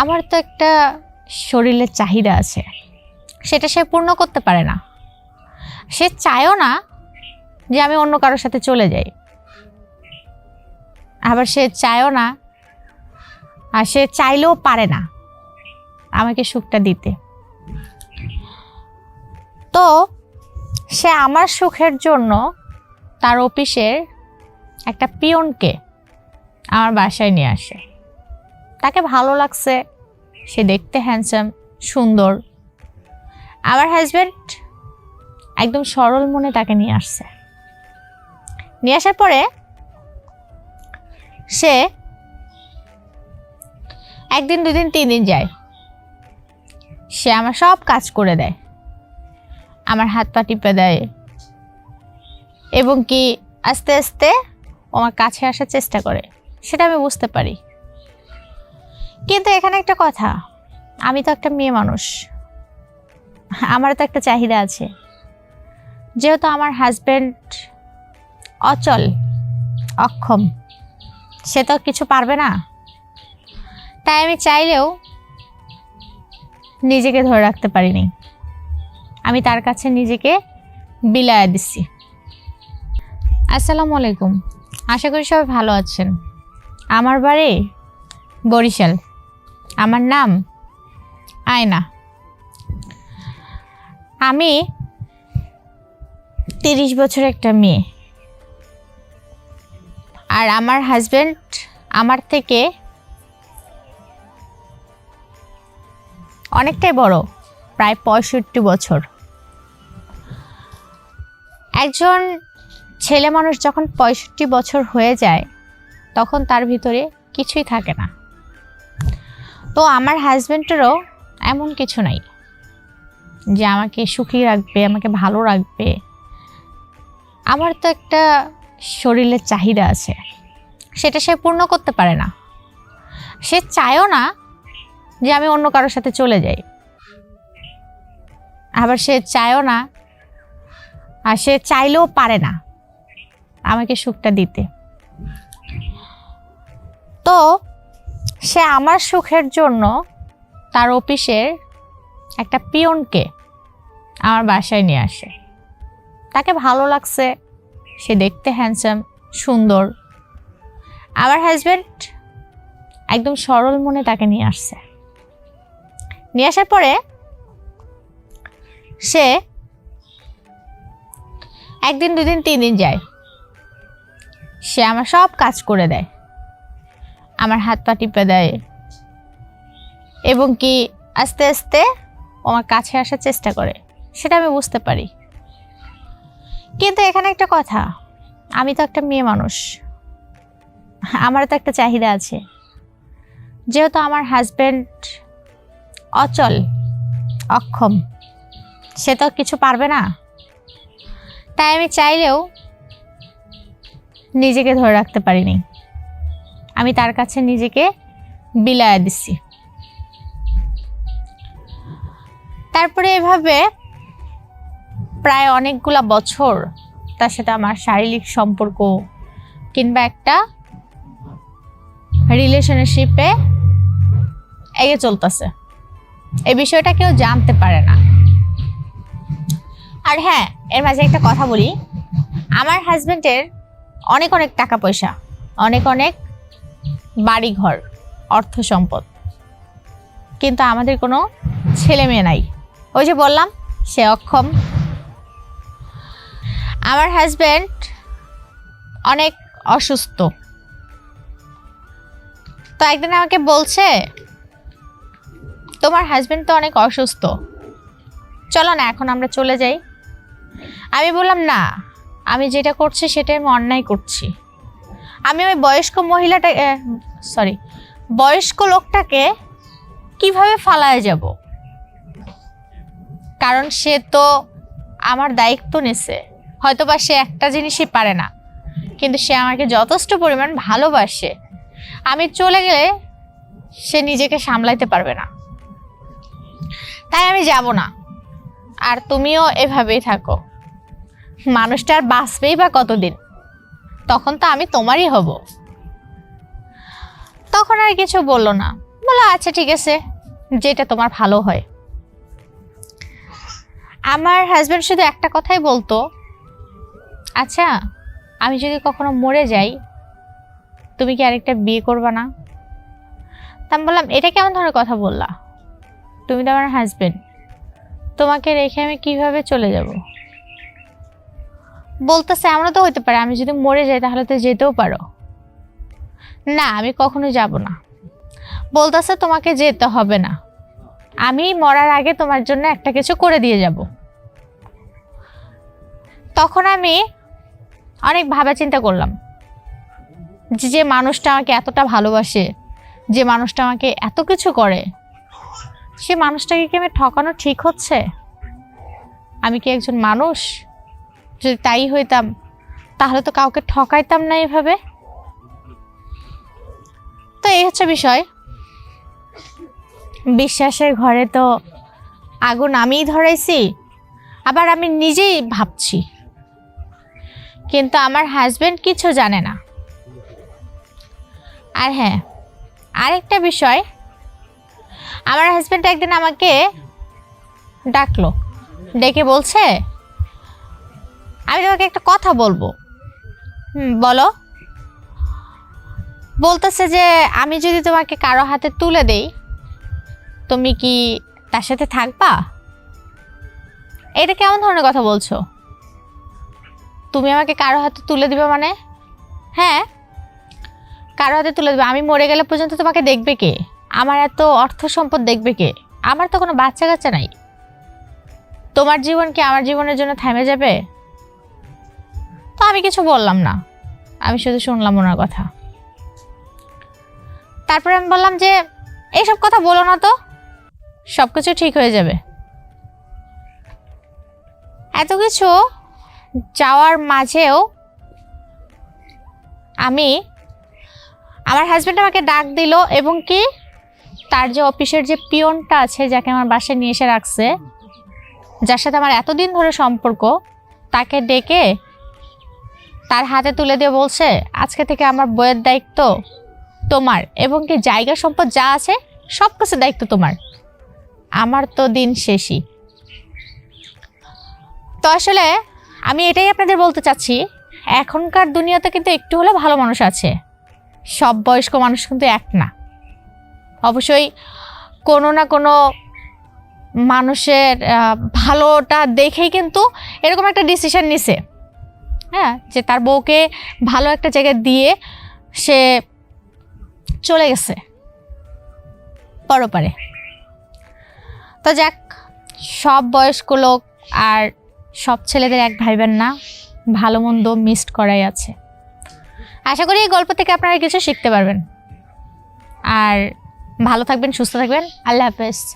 আমার তো একটা শরীরের চাহিদা আছে। সেটা সে পূর্ণ করতে পারে না। সে চায়ও না যে আমি অন্য কারোর সাথে চলে যাই। আবার সে চায়ও না আর সে চাইলেও পারে না আমাকে সুখটা দিতে। তো সে আমার সুখের জন্য তার অফিসের একটা পিয়নকে আমার বাসায় নিয়ে আসে। তাকে ভালো লাগছে। সে দেখতে হ্যান্ডসাম সুন্দর। আমার হাজব্যান্ড একদম সরল মনে তাকে নিয়ে আসছে। নিয়ে আসার পরে সে একদিন, দুদিন, তিন দিন যায়। সে আমার সব কাজ করে দেয়। আমার হাত পা টিপে দেয়। এবং কি আস্তে আস্তে আমার কাছে আসার চেষ্টা করে। সেটা আমি বুঝতে পারি। কিন্তু এখানে একটা কথা। আমি তো একটা মেয়ে মানুষ। আমার তো একটা চাহিদা আছে। যেহেতু আমার হাজব্যান্ড অচল, অক্ষম, সে তো কিছু পারবে না। তাই আমি চাইলেও নিজেকে ধরে রাখতে পারিনি। আমি তার কাছে নিজেকে বিলায়া দিচ্ছি আসসালামু আলাইকুম। আশা করি সবাই ভালো আছেন। আমার বাড়ি বরিশাল। আমার নাম আয়না। আমি তিরিশ বছর একটা মেয়ে। আর আমার হাজব্যান্ড আমার থেকে অনেকটাই বড়, প্রায় পঁয়ষট্টি বছর। একজন ছেলে মানুষ যখন পঁয়ষট্টি বছর হয়ে যায়, তখন তার ভিতরে কিছুই থাকে না। তো আমার হাজব্যান্ডেরও এমন কিছু নাই যে আমাকে সুখী রাখবে, আমাকে ভালো রাখবে। আমার তো একটা শরীরের চাহিদা আছে, সেটা সে পূর্ণ করতে পারে না। সে চায়ও না যে আমি অন্য কারোর সাথে চলে যাই। আবার সে চায়ও না, আর সে চাইলেও পারে না আমাকে সুখটা দিতে। তো সে আমার সুখের জন্য তার অফিসের একটা পিয়নকে আমার বাসায় নিয়ে আসে। তাকে ভালো লাগছে, সে দেখতে হ্যান্ডসাম সুন্দর। আমার হাজব্যান্ড একদম সরল মনে তাকে নিয়ে আসছে। নিয়ে আসার পরে সে একদিন, দুদিন, তিন দিন যায়। সে আমার সব কাজ করে দেয়। আমার হাত পা টিপে দেয়। এবং কি আস্তে আস্তে আমার কাছে আসার চেষ্টা করে। সেটা আমি বুঝতে পারি। কিন্তু এখানে একটা কথা, আমি তো একটা মেয়ে মানুষ। আমার তো একটা চাহিদা আছে। যেহেতু আমার হাজব্যান্ড অচল, অক্ষম, সে তো কিছু পারবে না। তাই আমি চাইলেও নিজেকে ধরে রাখতে পারিনি। আমি তার কাছে নিজেকে বিলায়া দিচ্ছি তারপরে এভাবে প্রায় অনেকগুলা বছর তার সাথে আমার শারীরিক সম্পর্ক কিংবা একটা রিলেশনশিপে এগে চলতেছে। এই বিষয়টা কেউ জানতে পারে না। আর হ্যাঁ এর মাঝে একটা কথা বলি। আমার হাজবেন্ডের অনেক অনেক টাকা পয়সা, অনেক অনেক বাড়ি ঘর অর্থ সম্পদ। কিন্তু আমাদের কোনো ছেলে মেয়ে নাই। ওই যে বললাম, সে অক্ষম। আমার হাজব্যান্ড অনেক অসুস্থ। তো একদিন আমাকে বলছে, তোমার হাজব্যান্ড তো অনেক অসুস্থ। চলো না, এখন আমরা চলে যাই। আমি বললাম, না, আমি যেটা করছি সেটা আমি অন্যায় করছি। আমি ওই বয়স্ক মহিলাটা সরি বয়স্ক লোকটাকে কীভাবে ফালায় যাব? কারণ সে তো আমার দায়িত্ব নিছে। হয়তো বা সে একটা জিনিসই পারে না, কিন্তু সে আমাকে যথেষ্ট পরিমাণ ভালোবাসে। আমি চলে গেলে সে নিজেকে সামলাইতে পারবে না। তাই আমি যাব না। আর তুমিও এভাবেই থাকো। মানুষটা আর বাঁচবেই বা কতদিন? তখন তো আমি তোমারই হব। তখন আর কিছু বলল না। বলো আচ্ছা ঠিক আছে, যেটা তোমার ভালো হয়। আমার হাজব্যান্ড শুধু একটা কথাই বলতো আচ্ছা আমি যদি কখনো মরে যাই, তুমি কি আরেকটা বিয়ে করবা না? তা আমি বললাম, এটা কেমন ধরনের কথা বললা? তুমি তো আমার হাজব্যান্ড তোমাকে রেখে আমি কীভাবে চলে যাব? বলতেছে এমনও তো হতে পারে, আমি যদি মরে যাই তাহলে তো যেতেও পারো। না, আমি কখনো যাব না। বলতেছে তোমাকে যেতে হবে না। আমি মরার আগে তোমার জন্য একটা কিছু করে দিয়ে যাব। তখন আমি অনেক ভাবা চিন্তা করলাম। যে মানুষটা আমাকে এতটা ভালোবাসে, যে মানুষটা আমাকে এত কিছু করে, সে মানুষটাকে কি আমি ঠকানো ঠিক হচ্ছে? আমি কি একজন মানুষ? যদি তাই হইতাম, তাহলে তো কাউকে ঠকাইতাম না এভাবে। তো এই হচ্ছে বিষয়। বিশ্বাসের ঘরে তো আগুন আমিই ধরাইছি, আবার আমি নিজেই ভাবছি। কিন্তু আমার হাজব্যান্ড কিছু জানে না। আর হ্যাঁ আরেকটা বিষয়, আমার হাজব্যান্ড একদিন আমাকে ডাকলো, ডেকে বলছে আমি তোমাকে একটা কথা বলব। হুম, বলো। বলতেছে যে আমি যদি তোমাকে কারও হাতে তুলে দেই, তুমি কি তার সাথে থাকবা? এটা কেমন ধরনের কথা বলছো? তুমি আমাকে কারও হাতে তুলে দিবে মানে? হ্যাঁ কারও হাতে তুলে দেবে। আমি মরে গেলে পর্যন্ত তোমাকে দেখবে কে? আমার এত অর্থ সম্পদ দেখবে কে? আমার তো কোনো বাচ্চা কাচ্চা নাই। তোমার জীবন কি আমার জীবনের জন্য থেমে যাবে? তো আমি কিছু বললাম না। আমি শুধু শুনলাম ওনার কথা। তারপরে আমি বললাম যে এইসব কথা বলো না তো। সব কিছু ঠিক হয়ে যাবে। এত কিছু যাওয়ার মাঝেও আমি আমার হাজব্যান্ড আমাকে ডাক দিল এবং কি তার যে অফিসের যে পিয়নটা আছে, যাকে আমার বাসায় নিয়ে এসে রাখছে, যার সাথে আমার এতদিন ধরে সম্পর্ক, তাকে ডেকে তার হাতে তুলে দিয়ে বলছে, আজকে থেকে আমার বইয়ের দায়িত্ব তোমার এবং কি জায়গা সম্পদ যা আছে সব কিছু দায়িত্ব তোমার। আমার তো দিন শেষই। তো আসলে আমি এটাই আপনাদের বলতে চাচ্ছি, এখনকার দুনিয়াতে কিন্তু একটু হলে ভালো মানুষ আছে। সব বয়স্ক মানুষ কিন্তু এক না। অবশ্যই কোনো না কোনো মানুষের ভালোটা দেখেই কিন্তু এরকম একটা ডিসিশন নিছে। হ্যাঁ যে তার বউকে ভালো একটা জায়গায় দিয়ে সে চলে গেছে পরপারে। তো যাক, সব বয়স্ক লোক আর সব ছেলেদের এক ভাইবেন না, ভালো মন্দ মিসড করাই আছে। আশা করি এই গল্প থেকে আপনারা কিছু শিখতে পারবেন। আর ভালো থাকবেন, সুস্থ থাকবেন। আল্লাহ হাফেজ।